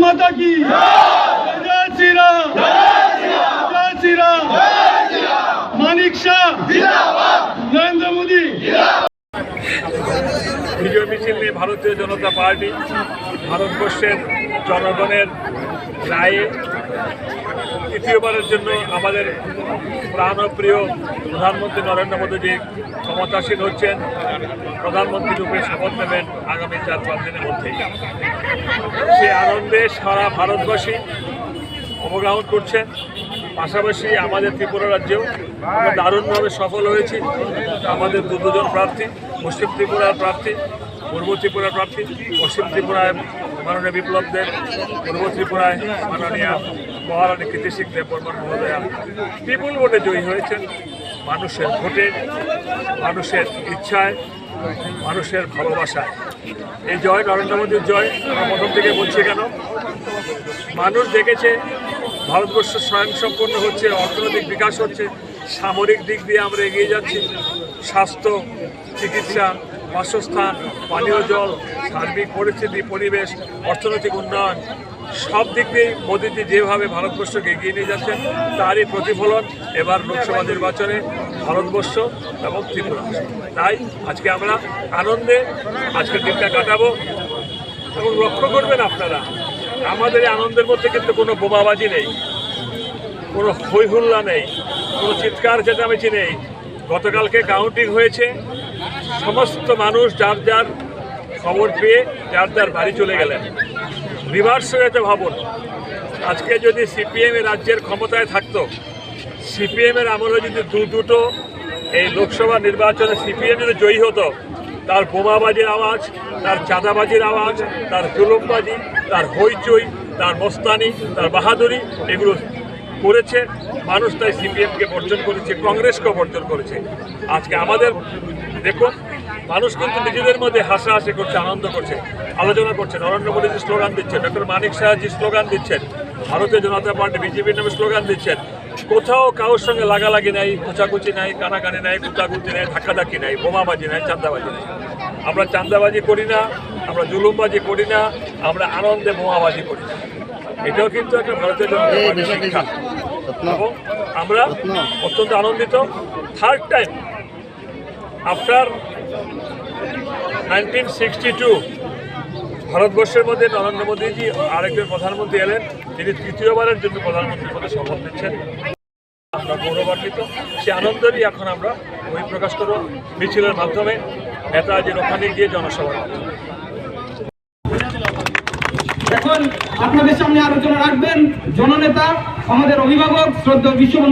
माता की जय श्री राम जय श्री राम मानिक शाह नरेंद्र मोदी বিজয় মিছিল নিয়ে ভারতীয় জনতা পার্টি ভারতবর্ষের জনগণের রায়ে তৃতীয়বারের জন্য আমাদের প্রাণপ্রিয় প্রধানমন্ত্রী নরেন্দ্র মোদীজি ক্ষমতাসীন হচ্ছেন প্রধানমন্ত্রী রূপে শপথ নেবেন আগামী চার পাঁচ দিনের মধ্যেই সে আনন্দে সারা ভারতবাসী অবগাহন করছেন পাশাপাশি আমাদের ত্রিপুরা রাজ্যেও দারুণভাবে সফল হয়েছি। আমাদের দুজন প্রার্থী, পশ্চিম ত্রিপুরার প্রার্থী, পূর্ব ত্রিপুরার প্রার্থী, পশ্চিম ত্রিপুরায় মাননীয় বিপ্লব দেব পূর্ব ত্রিপুরায় মাননীয় মহারানী কীর্তি সিং দেব বর্মন মহোদয়া বিপুল ভোটে জয়ী হয়েছেন। মানুষের ভোটে, মানুষের ইচ্ছায়, মানুষের ভালোবাসায়। এই জয় নরেন্দ্র মোদীর জয়, আমরা প্রথম থেকে বলছি কেন? মানুষ দেখেছে, ভারতবর্ষ স্বয়ংসম্পন্ন হচ্ছে, অর্থনৈতিক বিকাশ হচ্ছে, সামরিক দিক দিয়ে আমরা এগিয়ে যাচ্ছি। স্বাস্থ্য, চিকিৎসা, বাসস্থান, পানীয় জল, সার্বিক পরিস্থিতি, পরিবেশ, অর্থনৈতিক উন্নয়ন সব দিক দিয়েই মোদীজি যেভাবে ভারতবর্ষকে এগিয়ে নিয়ে যাচ্ছেন, তারই প্রতিফলন এবার লোকসভা নির্বাচনে ভারতবর্ষ এবং ত্রিপুরা। তাই আজকে আমরা আনন্দে আজকে দিনটা কাটাবো এবং লক্ষ্য করবেন আপনারা, আমাদের এই আনন্দের মধ্যে কিন্তু কোনো বোমাবাজি নেই, কোনো হই হুল্লা নেই, কোনো চিৎকার চেঁচামেচি নেই। গতকালকে কাউন্টিং হয়েছে, সমস্ত মানুষ যার যার খবর পেয়ে যার যার বাড়ি চলে গেলেন। রিভার্স হয়েছে ভাবুন। আজকে যদি সিপিএম রাজ্যের ক্ষমতায় থাকতো সিপিএম এর আমলে যদি দু দুটো এই লোকসভা নির্বাচনে সিপিএম যদি জয়ী হতো, তার বোমাবাজির আওয়াজ, তার চাঁদাবাজির আওয়াজ, তার জুলুমবাজি, তার হইচই, তার মস্তানি, তার বাহাদুরি, এগুলো করেছে, মানুষ তাই সিপিএমকে বর্জন করেছে, কংগ্রেসকেও বর্জন করেছে। আজকে আমাদের, দেখুন মানুষ কিন্তু নিজেদের মধ্যে হাসাহাসি করছে আনন্দ করছে আলোচনা করছে। নরেন্দ্র মোদীজি স্লোগান দিচ্ছেন ডক্টর মানিক শাহজি স্লোগান দিচ্ছেন ভারতীয় জনতা পার্টি বিজেপির নামে স্লোগান দিচ্ছেন কোথাও কারোর সঙ্গে লাগালাগি নাই খোঁচাকুচি নাই কানাকানি নাই কুচাকুচি নাই ধাক্কাধাক্কি নাই বোমাবাজি নাই চান্দাবাজি নাই। আমরা চান্দাবাজি করি না আমরা জুলুমবাজি করি না আমরা আনন্দে বোমাবাজি করি। না এটাও কিন্তু একটা ভারতীয় জনতা পার্টির শিক্ষা। এবং আমরা অত্যন্ত আনন্দিত। Third time after nineteen sixty two ভারতবর্ষের মধ্যে নরেন্দ্র মোদীজি আরেকজন প্রধানমন্ত্রী এলেন। তিনি তৃতীয়বারের জন্য প্রধানমন্ত্রী পদে শপথ নিচ্ছেন আমরা গৌরবান্বিত। সে আনন্দেরই এখন আমরা বহিঃপ্রকাশ করব মিছিলের মাধ্যমে। নেতাজির ওখানে গিয়ে জনসভার এখন আপনাদের সামনে আলোচনা রাখবেন। জননেতা, আমাদের অভিভাবক, শ্রদ্ধা বিশ্ব